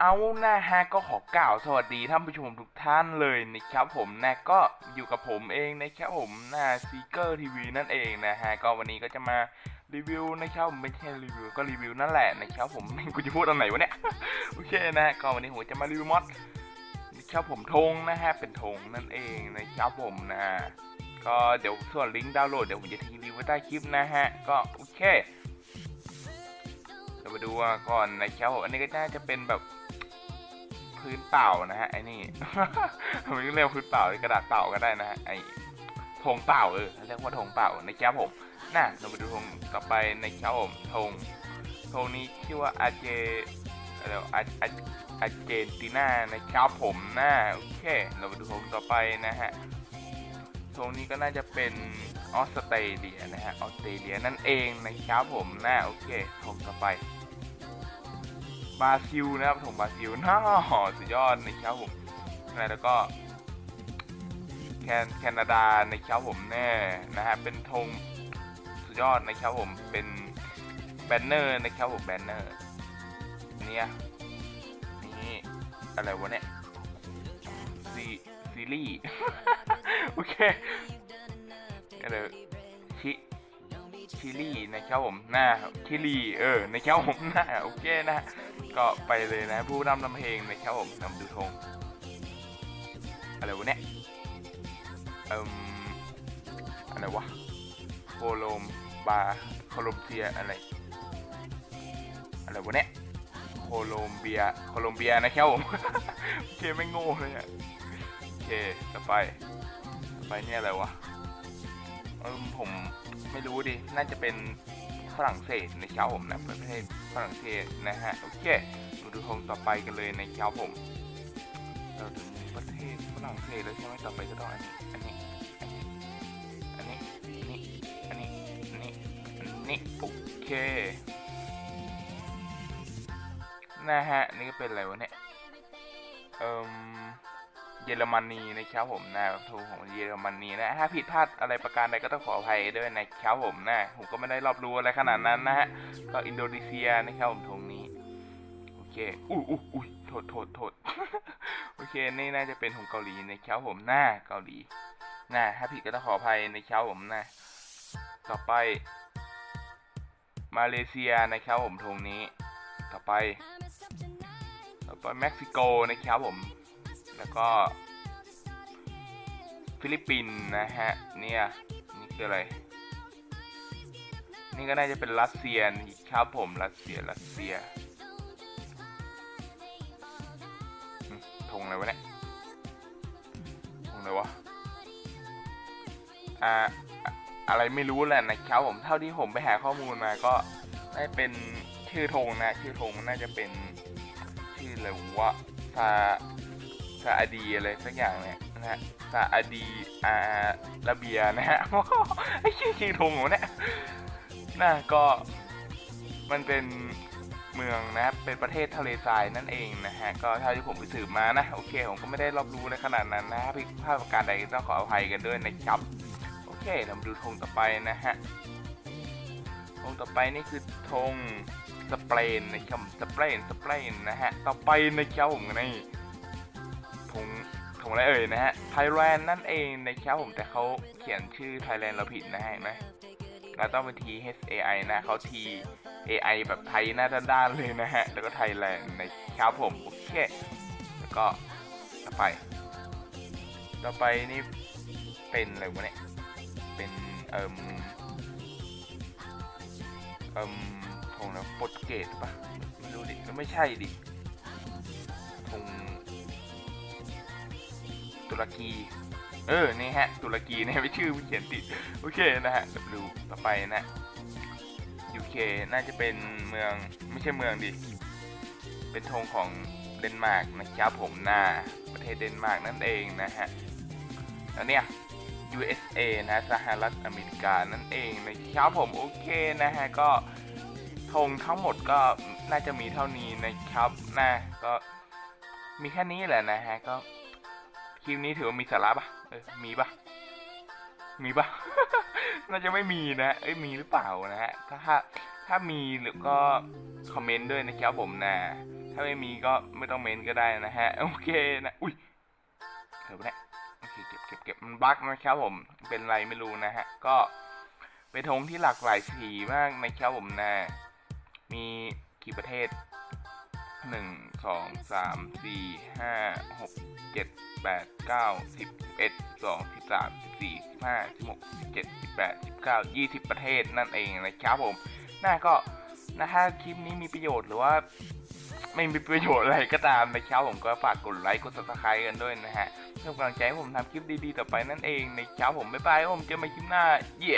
เอานะฮะก็ขอกล่าวสวัสดีท่านผู้ชมทุกท่านเลยนะครับผมนะก็อยู่กับผมเองนะครับผมนะซีเกอร์ทีวีนั่นเองนะฮะก็วันนี้ก็จะมารีวิวนะครับไม่ใช่รีวิวก็รีวิวนั่นแหละนะครับผมกูจะพูดตอนไหนวะเนี่ยโอเคนะฮะก็วันนี้ผมจะมารีวิวมอดนะครับผมธงนะฮะเป็นธงนั่นเองนะครับผมนะ ก็เดี๋ยวส่วนลิงก์ดาวน์โหลดเดี๋ยวผมจะทิ้งลิงก์ไว้ใต้คลิปนะฮะ ก็โอเคเดี๋ยวมาดูก่อนนะครับผมอันนี้ก็น่าจะเป็นแบบพื้นเปล่านะฮะไอ้นี่ผมเรียกพื้นเปล่าหรือกระดาษเปล่าก็ได้นะฮะไอ้ธงเปล่าเออเรียกว่าธงเปล่านะครับผมน่ะเรามาดูธงต่อไปนะครับผมธงธงนี้ชื่อว่าอาเจอะไรวะอาอาอาเจนตินานะครับผมน่าโอเค เรามาดูธงต่อไปนะฮะ ธงนี้ก็น่าจะเป็นออสเตรเลียนะฮะออสเตรเลียนั่นเองนะครับผมน่าโอเคธงต่อไปบราซิลนะครับผมบราซิลน่าสุดยอดนะครับผมแล้วก็แคนาดานะครับผมแน่นะฮะเป็นธงสุดยอดนะครับผมเป็นแบนเนอร์นะครับผมแบนเนอร์เนี่ยนี่อะไรวะเนี่ยซีซีรีส์ เคก็เลยชิชิลีนะครับผมหน้าชิลีเออนะครับผมหน้าโอเคนะก็ไปเลยนะผู้นำนำเพลงนะครับผมนำดูธงอะไรวะเนี่ยเอ่มอะไรวะโคลมบาโคลอมเบียอะไรอะไรวะเนี่ยโคลอมเบียโคลอมเบียนะครับผมโอเคไม่โง่เลยอะโอเคต่อไป ไปเนี่ยอะไรวะเออผมไม่รู้ดิ น่าจะเป็นฝรั่งเศสในะครับผมนะประเทศฝรั่งเศสนะฮะ โอเค มาดูธงต่อไปกันเลยในะครับผม เราถึงประเทศฝรั่งเศสแล้วใช่ไหมต่อไปก็ต้องอันนี้ อันนี้ อันนี้ อันนี้ อันนี้ อันนี้อันนี้โอเค นะฮะ นี่ก็เป็นอะไรวะเนี่ย เอ่ม เยอรมนีนะครับผมนะทูของเยอรมนีนะถ้าผิดพลาดอะไรประการใดก็ต้องขออภัยด้วยนะครับผมนะผมก็ไม่ได้รอบรู้อะไรขนาดนั้นนะฮะก็อินโดนีเซียนะครับผมธงนี้โอเคอุ้ยอุ้ยอุ้ยโทษโทษโทษโอเคนี่น่าจะเป็นธงเกาหลีนะครับผมหน้าเกาหลีนะถ้าผิดก็ต้องขออภัยนะครับผมนะต่อไป มาเลเซียนะครับผมธงนี้ ต่อไป ต่อไปเม็กซิโกนะครับผม แล้วก็ ฟิลิปปินส์นะฮะ เนี่ย นี่คืออะไร นี่ก็น่าจะเป็นรัสเซียครับผม รัสเซีย รัสเซียอืมธงอะไรวะเนี่ยธงอะไรวะ อ่าอะอะไรไม่รู้แหละนะครับผม เท่าที่ผมไปหาข้อมูลมาก็ได้เป็นชื่อธงนะ ชื่อธงนน่าจะเป็นชื่ออะไรวะซา ซาอดีอะไรสักอย่างเนี่ยนะฮะซาอาดีอาระเบียนะฮะไอ้ชื่อชื่อธงของเนี่ยน่าก็มันเป็นเมืองนะครับเป็นประเทศทะเลทรายนั่นเองนะฮะก็เท่าที่ผมไปสืบมานะโอเคผมก็ไม่ได้รอบรู้ในขนาดนั้นนะผิดพลาดประการใดต้องขออภัยกันด้วยนะครับโอเคเรามาดูธงต่อไปนะฮะธงต่อไปนี่คือธงสเปนนะครับสเปนสเปนนะฮะต่อไปนะครับผมนี่ ธงธงอะไรเอ่ยนะฮะไทยแลนด์นั่นเองนะครับผมแต่เขาเขียนชื่อไทยแลนด์เราผิดนะฮะเห็นไหมเราต้องเป็น T H A I นะเขา T A I แบบไทยหน้าด้านๆเลยนะฮะ แล้วก็ไทยแลนด์นะครับผม โอเค แล้วก็ต่อไป ต่อไปนี่เป็นอะไรวะเนี่ย เป็นเอ่มเอ่มธงแล้วโปรตุเกสปะไม่รู้ดิไม่ใช่ดิ ตุรกี เออ นี่ฮะ ตุรกีเนี่ยไม่ชื่อเขียนติด โอเคนะฮะดูต่อไปนะ UK น่าจะเป็นเมืองไม่ใช่เมืองดิ เป็นธงของเดนมาร์กนะครับผมหน้าประเทศเดนมาร์กนั่นเองนะฮะ แล้วเนี่ย USA นะสหรัฐอเมริกานั่นเองนะครับผมโอเคนะฮะก็ธงทั้งหมดก็น่าจะมีเท่านี้นะครับนะก็มีแค่นี้แหละนะฮะก็ คลิปนี้ถือว่ามีสาระปะเออมีปะมีปะน่าจะไม่มีนะเอ้ยมีหรือเปล่านะฮะถ้าถ้าถ้ามีหรือก็คอมเมนต์ด้วยนะครับผมนะ ถ้าไม่มีก็ไม่ต้องเมนก็ได้นะฮะโอเคนะอุ้ยเดี๋ยวนะโอเคเก็บเก็บเก็บมันบั๊กนะครับผมเป็นไรไม่รู้นะฮะก็เป็นธงที่หลากหลายสีมากนะครับผมนะ มีกี่ประเทศหนึ่งสองสามสี่ห้าหกเจ็ด แปดเก้าสิบสิบเอ็ดสองสิบสามสิบสี่สิบห้าสิบหกสิบเจ็ดสิบแปดสิบเก้ายี่สิบประเทศนั่นเองนะครับผมน่าก็นะถ้าคลิปนี้มีประโยชน์หรือว่าไม่มีประโยชน์อะไรก็ตามนะครับผมก็ฝากกดไลค์กด subscribe กันด้วยนะฮะเพื่อกำลังใจให้ผมทำคลิปดีๆต่อไปนั่นเองนะครับผมบ๊ายบายผมเจอกันใหม่คลิปหน้าเย้